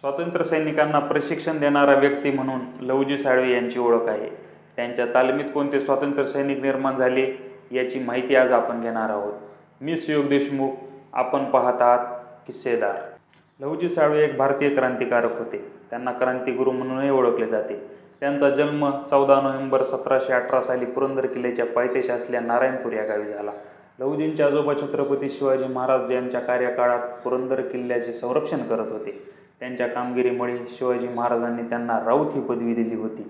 स्वातंत्र्य सैनिकांना प्रशिक्षण देणारा व्यक्ती म्हणून लवजी साळवे यांची ओळख आहे. त्यांच्या तालमीत कोणते स्वातंत्र्य सैनिक निर्माण झाले याची माहिती आज आपण घेणार आहोत. मी सुयोग देशमुख आपण पाहत आहात किस्सेदार. लवजी साळवे एक भारतीय क्रांतिकारक होते. त्यांना क्रांतिगुरू म्हणूनही ओळखले जाते. त्यांचा जन्म चौदा नोव्हेंबर सतराशे अठरा साली पुरंदर किल्ल्याच्या पायथ्याशी असल्या नारायणपूर या गावी झाला. लहुजींचे आजोबा छत्रपती शिवाजी महाराज यांच्या कार्यकाळात पुरंदर किल्ल्याचे संरक्षण करत होते. त्यांच्या कामगिरीमुळे शिवाजी महाराजांनी त्यांना राऊत ही पदवी दिली होती.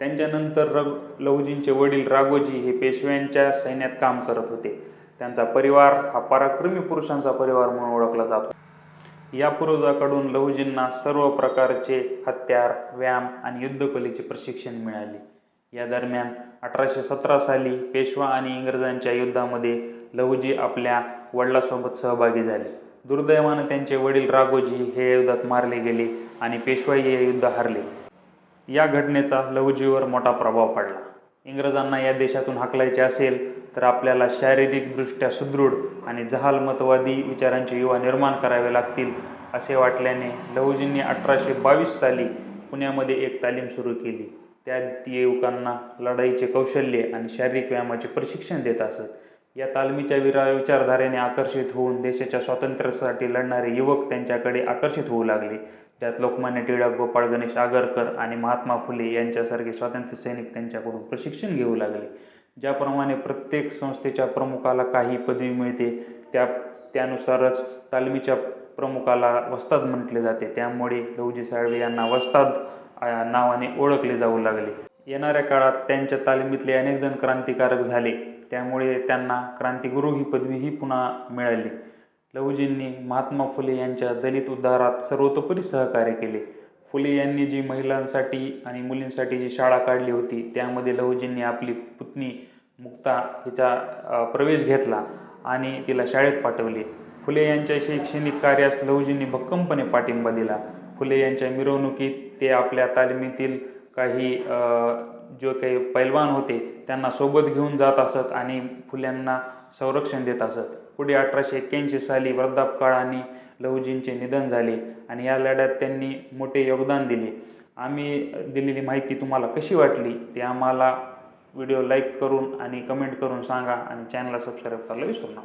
त्यांच्यानंतर रग लहुजींचे वडील राघोजी हे पेशव्यांच्या सैन्यात काम करत होते. त्यांचा परिवार हा पराक्रमी पुरुषांचा परिवार म्हणून ओळखला जातो या पूर्वजाकडून लहुजींना सर्व प्रकारचे हत्यार व्यायाम आणि युद्धकलेचे प्रशिक्षण मिळाले. या दरम्यान अठराशे सतरा साली पेशवा आणि इंग्रजांच्या युद्धामध्ये लहुजी आपल्या वडिलांसोबत सहभागी झाले. दुर्दैवानं त्यांचे वडील राघोजी हे युद्धात मारले गेले आणि पेशवाई हे युद्ध हारले. या घटनेचा लहुजीवर मोठा प्रभाव पडला. इंग्रजांना या देशातून हाकलायचे असेल तर आपल्याला शारीरिकदृष्ट्या सुदृढ आणि जहालमतवादी विचारांचे युवा निर्माण करावे लागतील असे वाटल्याने लहुजींनी अठराशे बावीस साली पुण्यामध्ये एक तालीम सुरू केली. त्यात युवकांना लढाईचे कौशल्य आणि शारीरिक व्यायामाचे प्रशिक्षण देत असत. या तालमीच्या विरा विचारधारेने आकर्षित होऊन देशाच्या स्वातंत्र्यासाठी लढणारे युवक त्यांच्याकडे आकर्षित होऊ लागले. त्यात लोकमान्य टिळक गोपाळ गणेश आगरकर आणि महात्मा फुले यांच्यासारखे स्वातंत्र्य सैनिक त्यांच्याकडून प्रशिक्षण घेऊ लागले. ज्याप्रमाणे प्रत्येक संस्थेच्या प्रमुखाला काही पदवी मिळते त्या त्यानुसारच तालमीच्या प्रमुखाला वस्ताद म्हटले जाते. त्यामुळे लहुजी साळवे यांना वस्ताद या नावाने ओळखले जाऊ लागले. येणाऱ्या काळात त्यांच्या तालमीतले अनेक जण क्रांतिकारक झाले. त्यामुळे त्यांना क्रांतिगुरू ही पदवीही पुन्हा मिळाली. लहुजींनी महात्मा फुले यांच्या दलित उद्धारात सर्वतोपरी सहकार्य केले. फुले यांनी जी महिलांसाठी आणि मुलींसाठी जी शाळा काढली होती त्यामध्ये लहुजींनी आपली पुतणी मुक्ता हिचा प्रवेश घेतला आणि तिला शाळेत पाठवले. फुले यांच्या शैक्षणिक कार्यास लहुजींनी भक्कमपणे पाठिंबा दिला. फुले यांच्या मिरवणुकीत ते आपल्या तालमीतील काही जो काही पैलवान होते त्यांना सोबत घेऊन जात असत आणि फुल्यांना संरक्षण देत असत. पुढे अठराशे एक्क्याऐंशी साली वृद्धापकाळ आणि लहुजींचे निधन झाले आणि या लढ्यात त्यांनी मोठे योगदान दिले. आम्ही दिलेली माहिती तुम्हाला कशी वाटली ते आम्हाला व्हिडिओ लाईक करून आणि कमेंट करून सांगा आणि चॅनलला सबस्क्राईब करायला विसरू नका.